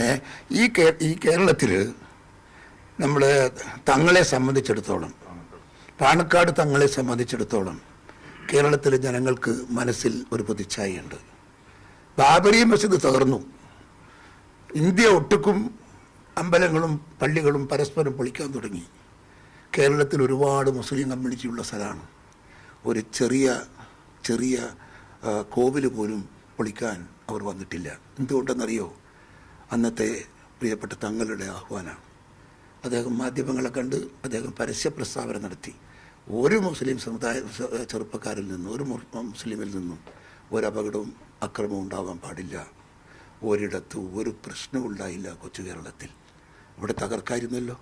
ഈ ഈ കേരളത്തിൽ നമ്മൾ തങ്ങളെ സംബന്ധിച്ചിടത്തോളം പാണക്കാട് തങ്ങളെ സംബന്ധിച്ചിടത്തോളം കേരളത്തിലെ ജനങ്ങൾക്ക് മനസ്സിൽ ഒരു പ്രതിച്ഛായയുണ്ട്. ബാബരി മസ്ജിദ് തകർന്നു. ഇന്ത്യ ഒട്ടുക്കും അമ്പലങ്ങളും പള്ളികളും പരസ്പരം പൊളിക്കാൻ തുടങ്ങി. കേരളത്തിൽ ഒരുപാട് മുസ്ലിം കമ്മ്യൂണിറ്റിയുള്ള സ്ഥലമാണ്. ഒരു ചെറിയ ചെറിയ കോവിൽ പോലും പൊളിക്കാൻ അവർ വന്നിട്ടില്ല. എന്തുകൊണ്ടെന്നറിയോ? അന്നത്തെ പ്രിയപ്പെട്ട തങ്ങളുടെ ആഹ്വാനമാണ് അദ്ദേഹം മാധ്യമങ്ങളെ കണ്ട് അദ്ദേഹം പരസ്യ പ്രസ്താവന നടത്തി. ഒരു മുസ്ലിം സമുദായ ചെറുപ്പക്കാരിൽ നിന്നും ഒരു മുസ്ലിമിൽ നിന്നും ഒരപകടവും അക്രമവും ഉണ്ടാവാൻ പാടില്ല. ഒരിടത്ത് ഒരു പ്രശ്നവും ഉണ്ടായില്ല കൊച്ചു കേരളത്തിൽ. ഇവിടെ തകർക്കായിരുന്നല്ലോ.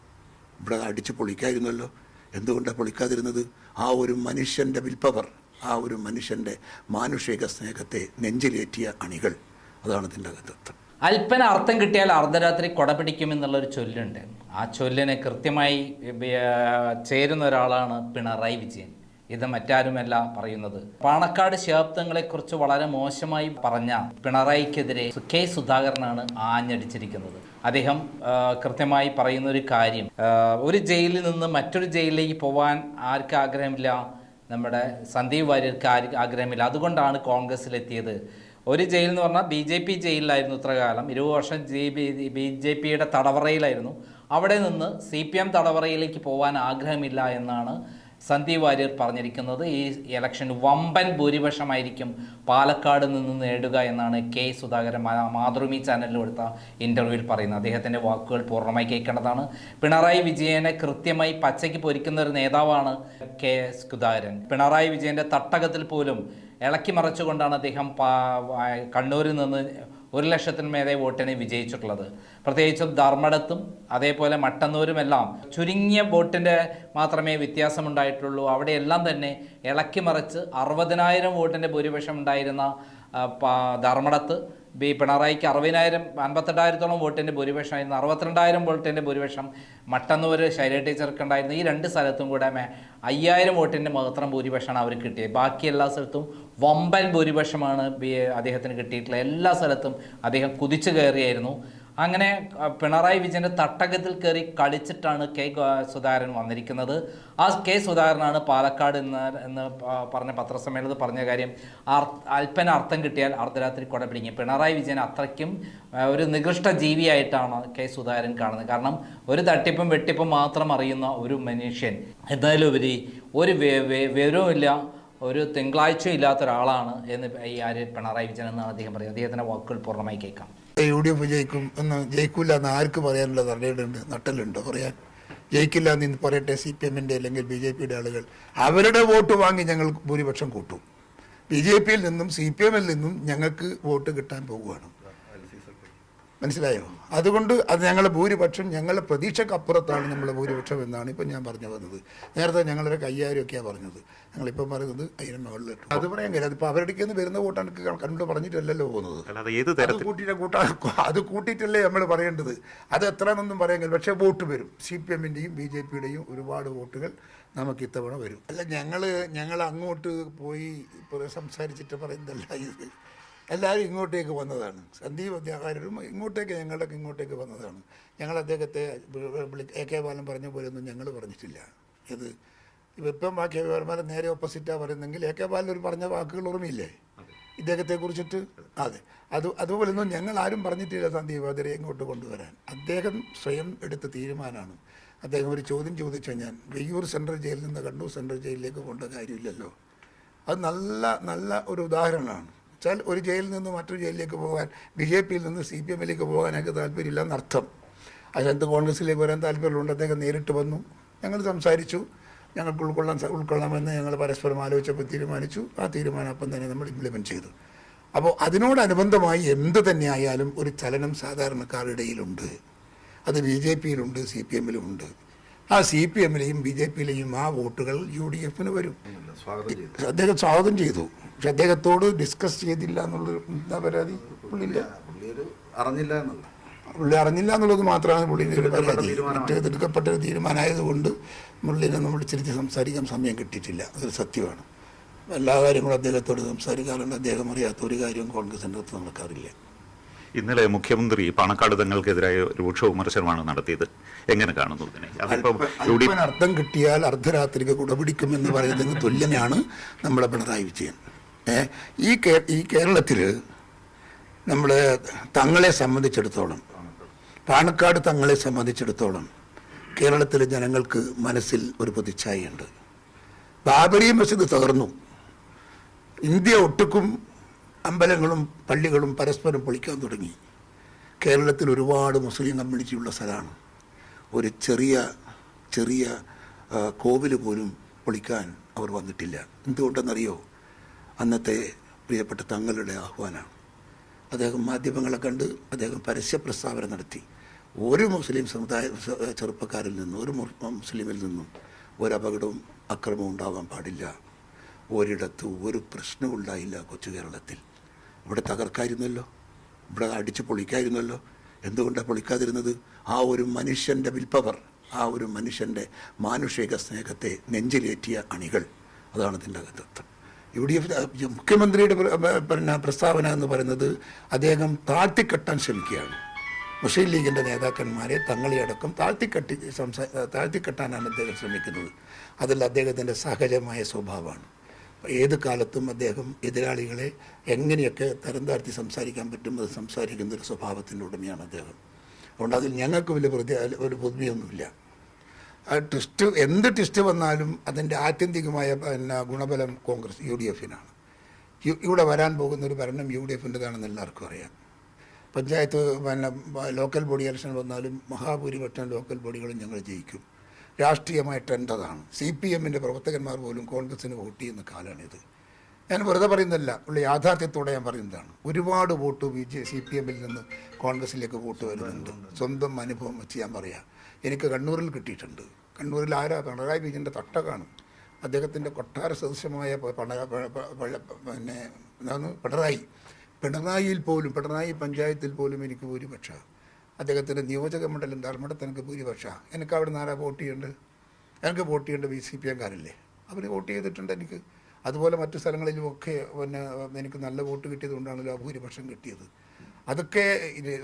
ഇവിടെ അടിച്ചു പൊളിക്കായിരുന്നല്ലോ. എന്തുകൊണ്ടാണ് പൊളിക്കാതിരുന്നത്? ആ ഒരു മനുഷ്യന്റെ വിൽപ്പവർ ആ ഒരു മനുഷ്യന്റെ മാനുഷിക സ്നേഹത്തെ നെഞ്ചിലേറ്റിയ അണികൾ. അതാണ് ഇതിന്റെ തത്വം. അല്പന അർത്ഥം കിട്ടിയാൽ അർദ്ധരാത്രി കൊട പിടിക്കുമെന്നുള്ളൊരു ചൊല്ലുണ്ട്. ആ ചൊല്ലിന് കൃത്യമായി ചേരുന്ന ഒരാളാണ് പിണറായി വിജയൻ. ഇത് മറ്റാരുമല്ല പറയുന്നത്. പാണക്കാട് ശാബ്ദങ്ങളെക്കുറിച്ച് വളരെ മോശമായി പറഞ്ഞ പിണറായിക്കെതിരെ കെ സുധാകരനാണ് ആഞ്ഞടിച്ചിരിക്കുന്നത്. അദ്ദേഹം കൃത്യമായി പറയുന്ന ഒരു കാര്യം ഒരു ജയിലിൽ നിന്ന് മറ്റൊരു ജയിലിലേക്ക് പോകാൻ ആർക്ക് ആഗ്രഹമില്ല. നമ്മുടെ സന്ദീപ് വാര്യർക്ക് ആഗ്രഹമില്ല. അതുകൊണ്ടാണ് കോൺഗ്രസ്സിലെത്തിയത്. ഒരു ജയിൽ എന്ന് പറഞ്ഞാൽ ബി ജെ പി ജയിലിലായിരുന്നു ഇത്ര കാലം. ഇരുപത് വർഷം ജി ബി ജെ പിയുടെ തടവറയിലായിരുന്നു. അവിടെ നിന്ന് സി പി എം തടവറയിലേക്ക് പോകാൻ ആഗ്രഹമില്ല എന്നാണ് സന്ദീപ് വാര്യർ പറഞ്ഞിരിക്കുന്നത്. ഈ ഇലക്ഷൻ വമ്പൻ ഭൂരിപക്ഷമായിരിക്കും പാലക്കാട് നിന്ന് നേടുക എന്നാണ് കെ സുധാകരൻ മാതൃഭൂമി ചാനലിൽ കൊടുത്ത ഇന്റർവ്യൂവിൽ പറയുന്നത്. അദ്ദേഹത്തിന്റെ വാക്കുകൾ പൂർണമായി കേൾക്കേണ്ടതാണ്. പിണറായി വിജയനെ കൃത്യമായി പച്ചയ്ക്ക് പൊരിക്കുന്ന ഒരു നേതാവാണ് കെ സുധാകരൻ. പിണറായി വിജയന്റെ തട്ടകത്തിൽ പോലും ഇളക്കി മറിച്ചുകൊണ്ടാണ് അദ്ദേഹം കണ്ണൂരിൽ നിന്ന് ഒരു ലക്ഷത്തിന് മേലെ വോട്ടിന് വിജയിച്ചിട്ടുള്ളത്. പ്രത്യേകിച്ചും ധർമ്മടത്തും അതേപോലെ മട്ടന്നൂരുമെല്ലാം ചുരുങ്ങിയ വോട്ടിന്റെ മാത്രമേ വ്യത്യാസമുണ്ടായിട്ടുള്ളൂ. അവിടെയെല്ലാം തന്നെ ഇളക്കി മറിച്ച് അറുപതിനായിരം വോട്ടിന്റെ ഭൂരിപക്ഷം ഉണ്ടായിരുന്ന ധർമ്മടത്ത് ബി പിണറായിക്ക് അറുപതിനായിരം അൻപത്തെട്ടായിരത്തോളം വോട്ടിന്റെ ഭൂരിപക്ഷമായിരുന്നു അറുപത്തിരണ്ടായിരം വോട്ടിന്റെ ഭൂരിപക്ഷം മട്ടന്നൂർ ശൈല ടീച്ചർക്കുണ്ടായിരുന്നു ഈ രണ്ട് സ്ഥലത്തും കൂടെ അയ്യായിരം വോട്ടിന്റെ മാത്രം ഭൂരിപക്ഷമാണ് അവർക്ക് കിട്ടിയത്. ബാക്കി എല്ലാ സ്ഥലത്തും വമ്പൻ ഭൂരിപക്ഷമാണ് ബി അദ്ദേഹത്തിന് കിട്ടിയിട്ടുള്ള എല്ലാ സ്ഥലത്തും അദ്ദേഹം കുതിച്ചു കയറിയായിരുന്നു. അങ്ങനെ പിണറായി വിജയന്റെ തട്ടകത്തിൽ കയറി കളിച്ചിട്ടാണ് കെ സുധാകരൻ വന്നിരിക്കുന്നത്. ആ കെ സുധാകരനാണ് പാലക്കാട് എന്ന് എന്ന് പറഞ്ഞ പത്രസമ്മേളനത്തിൽ പറഞ്ഞ കാര്യം അല്പന അർത്ഥം കിട്ടിയാൽ അർദ്ധരാത്രി കൊട പിടിക്കും. പിണറായി വിജയൻ അത്രയ്ക്കും ഒരു നികൃഷ്ട ജീവിയായിട്ടാണ് കെ സുധാകരൻ കാണുന്നത്. കാരണം ഒരു തട്ടിപ്പും വെട്ടിപ്പും മാത്രം അറിയുന്ന ഒരു മനുഷ്യൻ എന്നതിലുപരി ഒരു വിവരവുമില്ല ഒരു തിങ്കളാഴ്ചയും ഇല്ലാത്ത ഒരാളാണ് എന്ന് ഈ ആര് പിണറായി വിജയൻ എന്നാണ് അദ്ദേഹം പറയുന്നത്. അദ്ദേഹത്തിന്റെ വാക്കുകൾ പൂർണമായി കേൾക്കാം. യു ഡി എഫ് ജയിക്കും എന്ന് ജയിക്കില്ല എന്ന് ആർക്ക് പറയാനുള്ള തടയുണ്ട് നട്ടലുണ്ട് പറയാൻ. ജയിക്കില്ല എന്ന് ഇന്ന് പറയട്ടെ സി പി എമ്മിന്റെ അല്ലെങ്കിൽ ബി ജെ പിയുടെ ആളുകൾ. അവരുടെ വോട്ട് വാങ്ങി ഞങ്ങൾ ഭൂരിപക്ഷം കൂട്ടും. ബി ജെ പിയിൽ നിന്നും സി പി എമ്മിൽ നിന്നും ഞങ്ങൾക്ക് വോട്ട് കിട്ടാൻ പോവുകയാണ്. മനസ്സിലായോ? അതുകൊണ്ട് അത് ഞങ്ങളുടെ ഭൂരിപക്ഷം ഞങ്ങളുടെ പ്രതീക്ഷക്കപ്പുറത്താണ് നമ്മളെ ഭൂരിപക്ഷം എന്നാണ് ഇപ്പം ഞാൻ പറഞ്ഞു വന്നത്. നേരത്തെ ഞങ്ങളൊരു അയ്യായിരം ഒക്കെയാണ് പറഞ്ഞത്. ഞങ്ങളിപ്പം പറയുന്നത് അതിന് മുകളിലിട്ടു അത് പറയാൻ കഴിയും അതിപ്പോൾ അവരുടെ നിന്ന് വരുന്ന കൂട്ടാണ് കണ്ടു പറഞ്ഞിട്ടല്ലല്ലോ പോകുന്നത്. ഏത് അത് കൂട്ടിയിട്ട് കൂട്ടാ അത് കൂട്ടിയിട്ടല്ലേ നമ്മൾ പറയേണ്ടത്. അത് എത്രയെന്നൊന്നും പറയാൻ കഴിയും പക്ഷേ വോട്ട് വരും. സി പി എമ്മിന്റെയും ബി ജെ പിയുടെയും ഒരുപാട് വോട്ടുകൾ നമുക്ക് ഇത്തവണ വരും. അല്ല ഞങ്ങൾ ഞങ്ങൾ അങ്ങോട്ട് പോയി സംസാരിച്ചിട്ട് പറയുന്നതല്ല ഇത്. എല്ലാവരും ഇങ്ങോട്ടേക്ക് വന്നതാണ്. സന്ദീപ് അധ്യാപകരും ഇങ്ങോട്ടേക്ക് ഞങ്ങളുടെ ഇങ്ങോട്ടേക്ക് വന്നതാണ്. ഞങ്ങൾ അദ്ദേഹത്തെ എ കെ ബാലൻ പറഞ്ഞ പോലെയൊന്നും ഞങ്ങൾ പറഞ്ഞിട്ടില്ല. ഇത് ഇപ്പം ആ കെ ബാലന്മാരെ നേരെ ഓപ്പോസിറ്റാണ് പറയുന്നെങ്കിൽ എ കെ ബാലൻ ഒരു പറഞ്ഞ വാക്കുകൾ ഓർമ്മയില്ലേ? ഇദ്ദേഹത്തെ കുറിച്ചിട്ട്? അതെ. അത്. അതുപോലൊന്നും ഞങ്ങൾ ആരും പറഞ്ഞിട്ടില്ല സന്ദീപ് അതിരെ ഇങ്ങോട്ട് കൊണ്ടുവരാൻ. അദ്ദേഹം സ്വയം എടുത്ത തീരുമാനമാണ്. അദ്ദേഹം ഒരു ചോദ്യം ചോദിച്ചു ഞാൻ വെയ്യൂർ സെൻട്രൽ ജയിലിൽ നിന്ന് കണ്ണൂർ സെൻട്രൽ ജയിലിലേക്ക് കൊണ്ട കാര്യമില്ലല്ലോ? അത് നല്ല നല്ല ഒരു ഉദാഹരണമാണ്. വെച്ചാൽ ഒരു ജയിലിൽ നിന്ന് മറ്റൊരു ജയിലിലേക്ക് പോകാൻ ബി ജെ പിയിൽ നിന്ന് സി പി എമ്മിലേക്ക് പോകാനൊക്കെ താല്പര്യമില്ല എന്നർത്ഥം അതിനകത്ത് കോൺഗ്രസിലേക്ക് വരാൻ താല്പര്യമുണ്ട്. അദ്ദേഹം നേരിട്ട് വന്നു. ഞങ്ങൾ സംസാരിച്ചു. ഞങ്ങൾക്ക് ഉൾക്കൊള്ളാൻ ഉൾക്കൊള്ളണമെന്ന് ഉൾക്കൊള്ളാമെന്ന് ഞങ്ങൾ പരസ്പരം ആലോചിച്ചപ്പോൾ തീരുമാനിച്ചു. ആ തീരുമാനം അപ്പം തന്നെ നമ്മൾ ഇംപ്ലിമെന്റ് ചെയ്തു. അപ്പോൾ അതിനോടനുബന്ധമായി എന്ത് തന്നെ ആയാലും ഒരു ചലനം സാധാരണക്കാരുടെ ഇടയിലുണ്ട്. അത് ബി ജെ പിയിലുണ്ട് സി പി എമ്മിലുമുണ്ട്. ആ സി പി എമ്മിലെയും ബി ജെ പിയിലെയും ആ വോട്ടുകൾ യു ഡി എഫിന് വരും. അദ്ദേഹം സ്വാഗതം ചെയ്തു. പക്ഷെ അദ്ദേഹത്തോട് ഡിസ്കസ് ചെയ്തില്ല എന്നുള്ളത് എന്താ പരാതി? പുള്ളിയില്ല. അറിഞ്ഞില്ല എന്നുള്ള. പുള്ളി അറിഞ്ഞില്ല എന്നുള്ളത് മാത്രമാണ് പുള്ളിന്റെ പരാതി. മറ്റേത് എടുക്കപ്പെട്ട ഒരു തീരുമാനമായതുകൊണ്ട് പുള്ളിനെ നമ്മൾ തിരിച്ച് സംസാരിക്കാൻ സമയം കിട്ടിയിട്ടില്ല. അതൊരു സത്യമാണ്. എല്ലാ കാര്യങ്ങളും അദ്ദേഹത്തോട് സംസാരിക്കാറുണ്ട്. അദ്ദേഹം അറിയാത്ത ഒരു കാര്യവും കോൺഗ്രസിന്റെ അടുത്ത് നടക്കാറില്ല. ഇന്നലെ മുഖ്യമന്ത്രി പാണക്കാട് തങ്ങൾക്കെതിരായ രൂക്ഷ വിമർശനമാണ് നടത്തിയത്. എങ്ങനെ കാണുന്നു ഇതിനെ? അർത്ഥം കിട്ടിയാൽ അർദ്ധരാത്രിക്ക് കുടപിടിക്കുമെന്ന് പറയുന്നതിന് തുല്യനാണ് നമ്മുടെ പിണറായി വിജയൻ. ഈ ഈ കേരളത്തിൽ നമ്മൾ തങ്ങളെ സംബന്ധിച്ചിടത്തോളം പാണക്കാട് തങ്ങളെ സംബന്ധിച്ചിടത്തോളം കേരളത്തിലെ ജനങ്ങൾക്ക് മനസ്സിൽ ഒരു പ്രതിച്ഛായയുണ്ട്. ബാബരി മസ്ജിദ് തകർന്നു. ഇന്ത്യ ഒട്ടുക്കും അമ്പലങ്ങളും പള്ളികളും പരസ്പരം പൊളിക്കാൻ തുടങ്ങി. കേരളത്തിൽ ഒരുപാട് മുസ്ലിം കമ്മ്യൂണിറ്റിയുള്ള സ്ഥലമാണ്. ഒരു ചെറിയ ചെറിയ കോവിൽ പോലും പൊളിക്കാൻ അവർ വന്നിട്ടില്ല. എന്തുകൊണ്ടെന്നറിയോ? അന്നത്തെ പ്രിയപ്പെട്ട തങ്ങളുടെ ആഹ്വാനമാണ് അദ്ദേഹം മാധ്യമങ്ങളെ കണ്ട് അദ്ദേഹം പരസ്യ പ്രസ്താവന നടത്തി. ഒരു മുസ്ലിം സമുദായ ചെറുപ്പക്കാരിൽ നിന്നും ഒരു മുസ്ലിമിൽ നിന്നും ഒരപകടവും അക്രമവും ഉണ്ടാവാൻ പാടില്ല. ഒരിടത്ത് ഒരു പ്രശ്നവും ഉണ്ടായില്ല കൊച്ചു കേരളത്തിൽ. ഇവിടെ തകർക്കായിരുന്നല്ലോ. ഇവിടെ അടിച്ച് പൊളിക്കായിരുന്നല്ലോ. എന്തുകൊണ്ടാണ് പൊളിക്കാതിരുന്നത്? ആ ഒരു മനുഷ്യന്റെ വിൽപ്പവർ ആ ഒരു മനുഷ്യന്റെ മാനുഷിക സ്നേഹത്തെ നെഞ്ചിലേറ്റിയ അണികൾ. അതാണ് ഇതിന്റെ തത്വം യു ഡി എഫ് മുഖ്യമന്ത്രിയുടെ പിന്നെ പ്രസ്താവന എന്ന് പറയുന്നത് അദ്ദേഹം താഴ്ത്തിക്കെട്ടാൻ ശ്രമിക്കുകയാണ്. മുസ്ലിം ലീഗിന്റെ നേതാക്കന്മാരെ തങ്ങളെ അടക്കം താഴ്ത്തിക്കെട്ടി സംസാ താഴ്ത്തിക്കെട്ടാനാണ് അദ്ദേഹം ശ്രമിക്കുന്നത്. അതിൽ അദ്ദേഹത്തിന്റെ സഹജമായ സ്വഭാവമാണ്. ഏത് കാലത്തും അദ്ദേഹം എതിരാളികളെ എങ്ങനെയൊക്കെ തരം താഴ്ത്തി സംസാരിക്കാൻ പറ്റും അത് സംസാരിക്കുന്ന ഒരു സ്വഭാവത്തിന്റെ ഉടമയാണ് അദ്ദേഹം. അതുകൊണ്ട് അതിൽ ഞങ്ങൾക്ക് വലിയ പ്രതി ഒരു പുതുമയൊന്നുമില്ല ആ ട്വിസ്റ്റ് എന്ത് ട്വിസ്റ്റ് വന്നാലും അതിന്റെ ആത്യന്തികമായ പിന്നെ ഗുണബലം കോൺഗ്രസ് യു ഡി എഫിനാണ് ഇവിടെ വരാൻ പോകുന്ന ഒരു ഭരണം യു ഡി എഫിന്റെതാണെന്ന് എല്ലാവർക്കും അറിയാം. പഞ്ചായത്ത് പിന്നെ ലോക്കൽ ബോഡി ഇലക്ഷൻ വന്നാലും മഹാഭൂരിപക്ഷം ലോക്കൽ ബോഡികളും ഞങ്ങൾ ജയിക്കും. രാഷ്ട്രീയമായ ട്രെൻഡ് അതാണ് സി പി എമ്മിന്റെ പ്രവർത്തകന്മാർ പോലും കോൺഗ്രസ്സിന് വോട്ട് ചെയ്യുന്ന കാലമാണിത് ഞാൻ വെറുതെ പറയുന്നതല്ല ഉള്ള യാഥാർത്ഥ്യത്തോടെ ഞാൻ പറയുന്നതാണ്. ഒരുപാട് vote B J C P എമ്മിൽ നിന്ന് കോൺഗ്രസ്സിലേക്ക് വോട്ട് വരുന്നുണ്ട്. സ്വന്തം അനുഭവം വെച്ച് ഞാൻ പറയാം. എനിക്ക് കണ്ണൂരിൽ കിട്ടിയിട്ടുണ്ട്. കണ്ണൂരിൽ ആരാ പിണറായി വിജയന്റെ കാണും അദ്ദേഹത്തിന്റെ കൊട്ടാര സദൃശമായ പിന്നെ എന്താണ് പിണറായി. പിണറായിയിൽ പോലും പിണറായി പഞ്ചായത്തിൽ പോലും എനിക്ക് ഭൂരിപക്ഷ. അദ്ദേഹത്തിന്റെ നിയോജക മണ്ഡലം ധർമ്മടത്ത് എനിക്ക് ഭൂരിപക്ഷ. എനിക്ക് അവിടെ നിന്ന് ആരാ വോട്ട് ചെയ്യേണ്ടത്? എനിക്ക് വോട്ട് ചെയ്യേണ്ട ബി സി പി എംകാരല്ലേ? അവർ വോട്ട് ചെയ്തിട്ടുണ്ട് എനിക്ക്. അതുപോലെ മറ്റു സ്ഥലങ്ങളിലും ഒക്കെ പിന്നെ എനിക്ക് നല്ല വോട്ട് കിട്ടിയത് കൊണ്ടാണല്ലോ ആ ഭൂരിപക്ഷം കിട്ടിയത്. അതൊക്കെ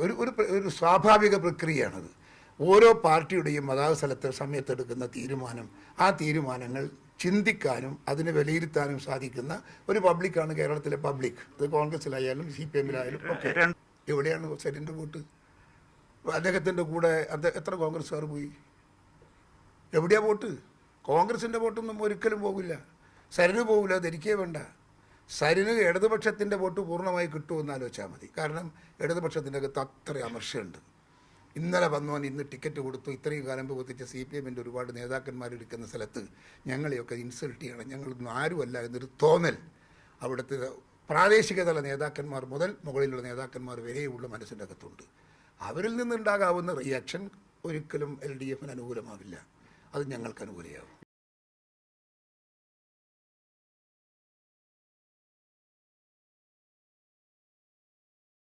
ഒരു ഒരു സ്വാഭാവിക പ്രക്രിയയാണത്. ഓരോ പാർട്ടിയുടെയും അതാത് സ്ഥലത്ത് സമയത്തെടുക്കുന്ന തീരുമാനം ആ തീരുമാനങ്ങൾ ചിന്തിക്കാനും അതിനെ വിലയിരുത്താനും സാധിക്കുന്ന ഒരു പബ്ലിക്കാണ് കേരളത്തിലെ പബ്ലിക്. അത് കോൺഗ്രസിലായാലും സി പി എമ്മിലായാലും ഒക്കെ. എവിടെയാണ് സെറ്റിന്റെ വോട്ട്? അദ്ദേഹത്തിന്റെ കൂടെ അദ്ദേഹം എത്ര കോൺഗ്രസ്സുകാർ പോയി? എവിടെയാ വോട്ട്? കോൺഗ്രസിന്റെ വോട്ടൊന്നും ഒരിക്കലും പോകില്ല സരിന് പോകില്ല ധരിക്കേ വേണ്ട. സരിന് ഇടതുപക്ഷത്തിന്റെ വോട്ട് പൂർണമായി കിട്ടുമെന്ന് ആലോചിച്ചാൽ മതി. കാരണം ഇടതുപക്ഷത്തിന്റെ അകത്ത് അത്ര അമർഷമുണ്ട് ഇന്നലെ വന്നവൻ ഇന്ന് ടിക്കറ്റ് കൊടുത്തു. ഇത്രയും കാലം പോകത്തിച്ച സി പി എമ്മിന്റെ ഒരുപാട് നേതാക്കന്മാരിരിക്കുന്ന സ്ഥലത്ത് ഞങ്ങളെയൊക്കെ ഇൻസൾട്ട് ചെയ്യണം. ഞങ്ങളൊന്നും ആരുമല്ല എന്നൊരു തോന്നൽ അവിടുത്തെ പ്രാദേശിക തല നേതാക്കന്മാർ മുതൽ മുകളിലുള്ള നേതാക്കന്മാർ വരെയുള്ള മനസ്സിന്റെ അകത്തുണ്ട്. അവരിൽ നിന്നുണ്ടാകാവുന്ന റിയാക്ഷൻ ഒരിക്കലും എൽ ഡി എഫിന് അനുകൂലമാവില്ല. അത് ഞങ്ങൾക്ക് അനുകൂലമാവും